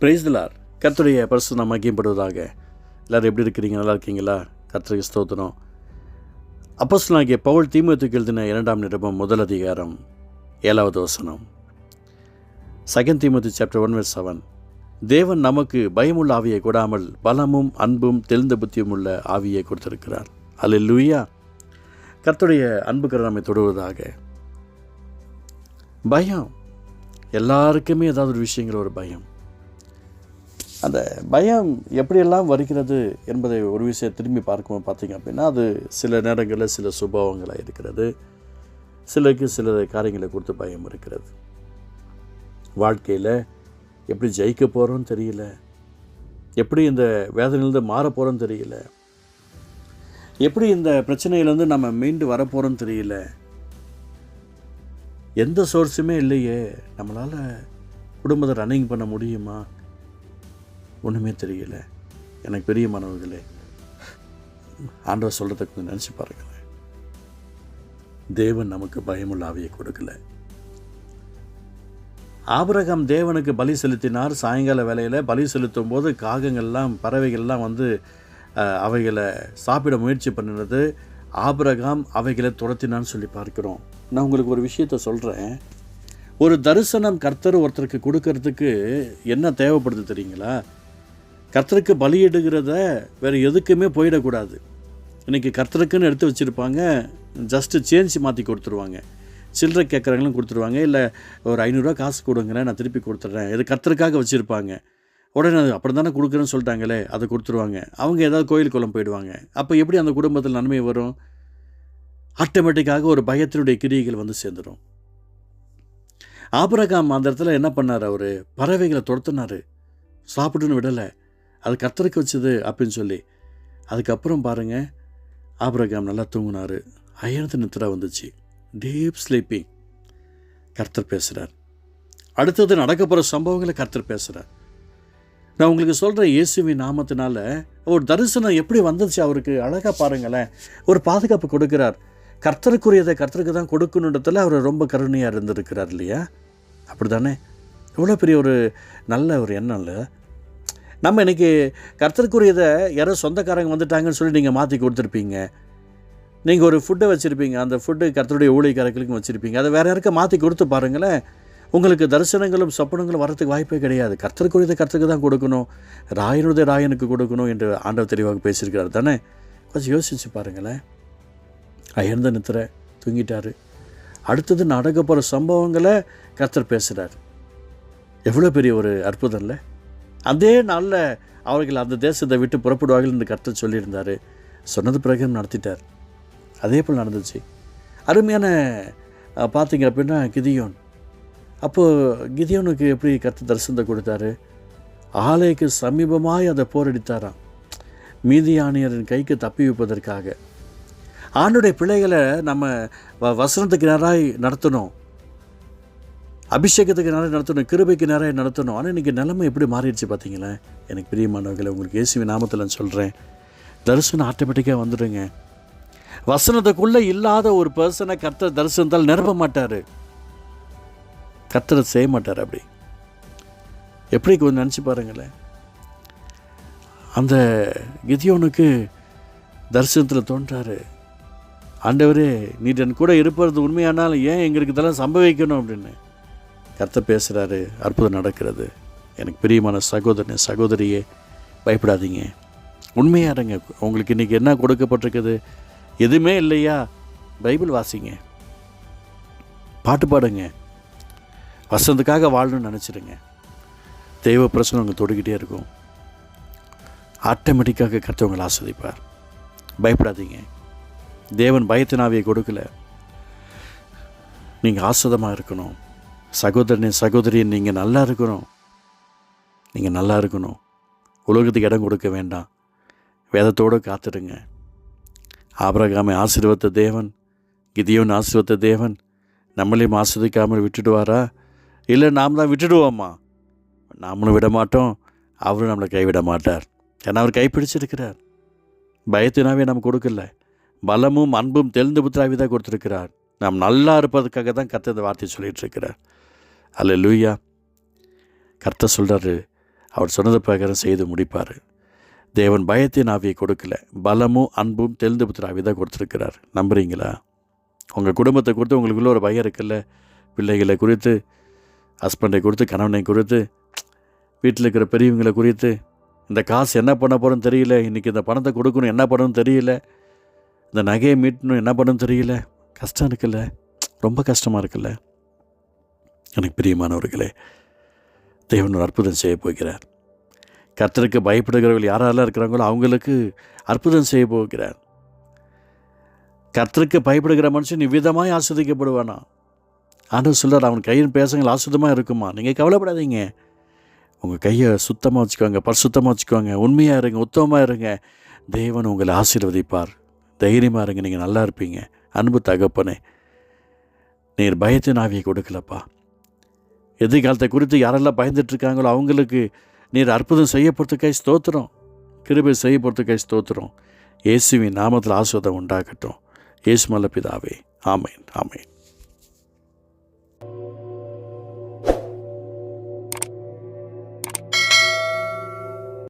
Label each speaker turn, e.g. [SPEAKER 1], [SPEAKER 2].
[SPEAKER 1] பிரைஸ்தலார் கர்த்தருடைய பரிசு நம்ம மகிம்படுவதாக எல்லோரும் எப்படி இருக்கிறீங்க? நல்லா இருக்கீங்களா? கர்த்தருக்கு ஸ்தோத்திரம். நாகிய பவுல் தீமத்துக்கு எழுதின இரண்டாம் நிருபம் முதல் அதிகாரம் ஏழாவது வசனம். Second Timothy chapter one verse seven தேவன் நமக்கு பயமுள்ள ஆவியை கொடாமல் பலமும் அன்பும் தெளிந்த புத்தியும் உள்ள ஆவியை கொடுத்திருக்கிறார். அல்ல லூயா கர்த்தருடைய அன்பு நம்மை தொடுவதாக. பயம். எல்லாருக்குமே ஏதாவது ஒரு விஷயங்கள் ஒரு பயம். அந்த பயம் எப்படியெல்லாம் வருகிறது என்பதை ஒரு விஷயம் திரும்பி பார்க்கும்போது பார்த்திங்க அப்படின்னா அது சில நேரங்களில் சில சுபாவங்களாக இருக்கிறது. சிலருக்கு சில காரியங்களை கொடுத்து பயம் இருக்கிறது. வாழ்க்கையில் எப்படி ஜெயிக்க போகிறோன்னு தெரியல. எப்படி இந்த வேதனையிலேருந்து மாற போகிறோன்னு தெரியல. எப்படி இந்த பிரச்சனையிலேருந்து நம்ம மீண்டு வரப்போகிறோன்னு தெரியல. எந்த சோர்ஸுமே இல்லையே. நம்மளால் குடும்பத்தை ரன்னிங் பண்ண முடியுமா? ஒன்றுமே தெரியல. எனக்கு பெரிய மாணவர்களே ஆண்டவர் சொல்கிறத கொஞ்சம் நினச்சி பாருங்களேன். தேவன் நமக்கு பயமுள்ள ஆவியை கொடுக்கல. ஆபரகம் தேவனுக்கு பலி செலுத்தினார். சாயங்கால வேலையில் பலி செலுத்தும் போது காகங்கள்லாம் பறவைகள்லாம் வந்து அவைகளை சாப்பிட முயற்சி பண்ணினது. ஆபரகம் அவைகளை துரத்தினான்னு சொல்லி பார்க்கிறோம். நான் உங்களுக்கு ஒரு விஷயத்த சொல்கிறேன் ஒரு தரிசனம் கர்த்தர் ஒருத்தருக்கு கொடுக்கறதுக்கு என்ன தேவைப்படுது தெரியுங்களா? கர்த்தருக்கு பலியிடுகிறத வேறு எதுக்குமே போயிடக்கூடாது. இன்றைக்கி கர்த்தருக்குன்னு எடுத்து வச்சுருப்பாங்க ஜஸ்ட்டு சேஞ்ச் மாற்றி கொடுத்துருவாங்க. சில்லறை கேட்குறவங்களும் கொடுத்துருவாங்க இல்லை ஒரு ஐநூறுரூவா காசு கொடுங்கிறேன் நான் திருப்பி கொடுத்துட்றேன். இது கர்த்தருக்காக வச்சுருப்பாங்க. உடனே அது அப்படி தானே கொடுக்குறேன்னு சொல்லிட்டாங்களே அதை கொடுத்துருவாங்க. அவங்க ஏதாவது கோயில் குளம் போயிடுவாங்க. அப்போ எப்படி அந்த குடும்பத்தில் நன்மை வரும்? ஆட்டோமேட்டிக்காக ஒரு பயத்தினுடைய கிரியைகள் வந்து சேர்ந்துடும் ஆபரகாம் அந்த இடத்துல என்ன பண்ணார் அவர்? பறவைகளை துரத்துனார். சாப்பிட்டுன்னு விடலை. அது கர்த்தருக்கு வச்சது அப்படின்னு சொல்லி. அதுக்கப்புறம் பாருங்கள் ஆபரகாம் நல்லா தூங்கினார். அயனத்து நித்திரா வந்துச்சு. டீப் ஸ்லீப்பிங் கர்த்தர் பேசுகிறார் அடுத்தது நடக்க போகிற சம்பவங்களை கர்த்தர் பேசுகிறார் நான் உங்களுக்கு சொல்கிறேன் இயேசுவின் நாமத்தினால ஒரு தரிசனம் எப்படி வந்துச்சு அவருக்கு? அழகாக பாருங்களேன். ஒரு பாதுகாப்பு கொடுக்கிறார். கர்த்தருக்குரியதை கர்த்தருக்கு தான் கொடுக்கணுன்றதில் அவர் ரொம்ப கருணையாக இருந்திருக்கிறார் இல்லையா? அப்படி தானே எவ்வளோ பெரிய ஒரு நல்ல ஒரு எண்ணம் இல்லை நம்ம இன்றைக்கி கர்த்தருக்குரியதை யாரோ சொந்தக்காரங்க வந்துட்டாங்கன்னு சொல்லி நீங்கள் மாற்றி கொடுத்துருப்பீங்க. நீங்கள் ஒரு ஃபுட்டை வச்சுருப்பீங்க. அந்த ஃபுட்டு கர்த்தருடைய ஊழியக்காரர்களுக்கும் வச்சுருப்பீங்க. அதை வேறு யாருக்கும் மாற்றி கொடுத்து பாருங்களேன். உங்களுக்கு தரிசனங்களும் சொப்பனங்களும் வரத்துக்கு வாய்ப்பே கிடையாது. கர்த்தருக்குரியதை கர்த்தருக்கு தான் கொடுக்கணும். ராயனுடைய ராயனுக்கு கொடுக்கணும் என்று ஆண்டவர் தெளிவாக பேசியிருக்கிறார் தானே? கொஞ்சம் யோசிச்சு பாருங்களேன். அயர்ந்த நித்திர தூங்கிட்டார். அடுத்தது நடக்க போகிற சம்பவங்களை கர்த்தர் பேசுகிறார் எவ்வளோ பெரிய ஒரு அற்புதம் இல்லை? அதே நாளில் அவர்கள் அந்த தேசத்தை விட்டு புறப்படுவார்கள் என்று கர்த்தர் சொல்லியிருந்தார். சொன்னது பிரகாரம் நடத்திட்டார். அதே போல் நடந்துச்சு. அருமையான பார்த்தீங்க அப்படின்னா கிதியோன். அப்போது கிதியோனுக்கு எப்படி கருத்து தரிசனத்தை கொடுத்தாரு? ஆலைக்கு சமீபமாய் அதை போரடித்தாராம். மீதியானியரின் கைக்கு தப்பி வைப்பதற்காக. ஆண்டுடைய பிள்ளைகளை நம்ம வ வசனத்துக்கு நேராக நடத்தணும். அபிஷேகத்துக்கு நேரம் நடத்தணும் கிருபைக்கு நேரம் நடத்தணும். ஆனால் இன்றைக்கி நிலைமை எப்படி மாறிடுச்சு பார்த்தீங்களா எனக்கு பிரியமானவர்களை உங்களுக்கு இயேசுவின் நாமத்தில் சொல்கிறேன் தரிசனம் ஆட்டோமேட்டிக்காக வந்துடுங்க வசனத்துக்குள்ளே இல்லாத ஒரு பர்சனை கர்த்தர் தரிசனத்தால் நிரப்ப மாட்டார். கர்த்தரை செய்ய மாட்டார் அப்படி. எப்படி கொஞ்சம் நினச்சி பாருங்களேன். அந்த கிதியோனுக்கு தரிசனத்தில் தோன்றாரு. ஆண்டவரே நீ என் கூட இருப்பது உண்மையானாலும் ஏன் எங்களுக்கு இதெல்லாம் சம்பவிக்கணும் அப்படின்னு. கர்த்த பேசுகிறாரு அற்புதம் நடக்கிறது. எனக்கு பிரியமான சகோதரனே சகோதரியே பயப்படாதீங்க. உண்மையாக இருங்க. உங்களுக்கு இன்றைக்கி என்ன கொடுக்கப்பட்டிருக்குது? எதுவுமே இல்லையா? பைபிள் வாசிங்க. பாட்டு பாடுங்க. வசந்தத்துக்காக வாழணும்னு நினச்சிடுங்க தெய்வ பிரச்சனை உங்கள் தொடுக்கிட்டே இருக்கும். ஆட்டோமேட்டிக்காக கர்த்தவங்களை ஆஸ்வதிப்பார். பயப்படாதீங்க. தேவன் பயத்தினாவியை கொடுக்கல. நீங்கள் ஆஸ்வதமாக இருக்கணும். சகோதரனே சகோதரி நீங்கள் நல்லா இருக்கணும். நீங்கள் நல்லா இருக்கணும். உலகத்துக்கு இடம் கொடுக்க வேண்டாம். வேதத்தோடு காத்துடுங்க. ஆபரகாமை ஆசீர்வத்த தேவன் கிதியோன் ஆசீர்வத்த தேவன் நம்மளையும் ஆசிர்வதிக்காமல் விட்டுடுவாரா? இல்லை நாம் தான் விட்டுடுவோம்மா நாமளும் விட மாட்டோம் அவரும் நம்மளை கைவிட மாட்டார். ஏன்னா அவர் கைப்பிடிச்சிருக்கிறார். பயத்தினாவே நம்ம கொடுக்கல. பலமும் அன்பும் தெளிந்த புத்திராவி தான் கொடுத்துருக்கிறார். நாம் நல்லா இருப்பதற்காக தான் கத்த இந்த வார்த்தையை சொல்லிட்டு இருக்கிறார். அல்ல லூயா கர்த்தர் சொல்கிறாரு அவர் சொன்னது பிரகாரம் செய்து முடிப்பார். தேவன் பயத்தின் ஆவியை கொடுக்கல பலமும் அன்பும் தெளிந்து புத்திர ஆவி தான் கொடுத்துருக்கிறார். நம்புறீங்களா? உங்கள் குடும்பத்தை குறித்து உங்களுக்குள்ள ஒரு பயம் இருக்குல்ல? பிள்ளைகளை குறித்து ஹஸ்பண்டை குறித்து கணவனை குறித்து வீட்டில் இருக்கிற பெரியவங்களை குறித்து இந்த காசு என்ன பண்ண போகிறோன்னு தெரியல இன்றைக்கி இந்த பணத்தை கொடுக்கணும் என்ன பண்ணணும்னு தெரியல இந்த நகையை மீட்டணும் என்ன பண்ணணும்னு தெரியல. கஷ்டம் இருக்குல்ல? ரொம்ப கஷ்டமாக இருக்குல்ல? எனக்கு பிரியமானவர்களே தேவன் ஒரு அற்புதம் செய்ய போகிறார். கர்த்தருக்கு பயப்படுகிறவர்கள் யாரெல்லாம் இருக்கிறாங்களோ அவங்களுக்கு அற்புதம் செய்ய போகிறார். கர்த்தருக்கு பயப்படுகிற மனுஷன் இவ்விதமாக ஆஸ்வதிக்கப்படுவானா? ஆனால் சொல்லார் அவன் கையின் பேசுங்கள் ஆசுதமாக இருக்குமா? நீங்கள் கவலைப்படாதீங்க. உங்கள் கையை சுத்தமாக வச்சுக்கோங்க பரிசுத்தமாக வச்சுக்கோங்க உண்மையாக இருங்க உத்தமமாக இருங்க. தேவன் உங்களை ஆசீர்வதிப்பார். தைரியமாக இருங்க நீங்கள் நல்லா இருப்பீங்க. அன்பு தகப்பனே நீர் பயத்தின் ஆவியை கொடுக்கலப்பா. எதிர்காலத்தை குறித்து யாரெல்லாம் பயந்துட்டு இருக்காங்களோ அவங்களுக்கு நீர் அற்புதம் செய்ய போகிறதுக்காய் ஸ்தோத்திரம். கிருபை செய்ய போகிறதுக்காய் ஸ்தோத்திரம். இயேசுவின் நாமத்தில் ஆஸ்வதம் உண்டாகட்டும். இயேசு மல்ல பிதாவே. ஆமேன் ஆமேன்.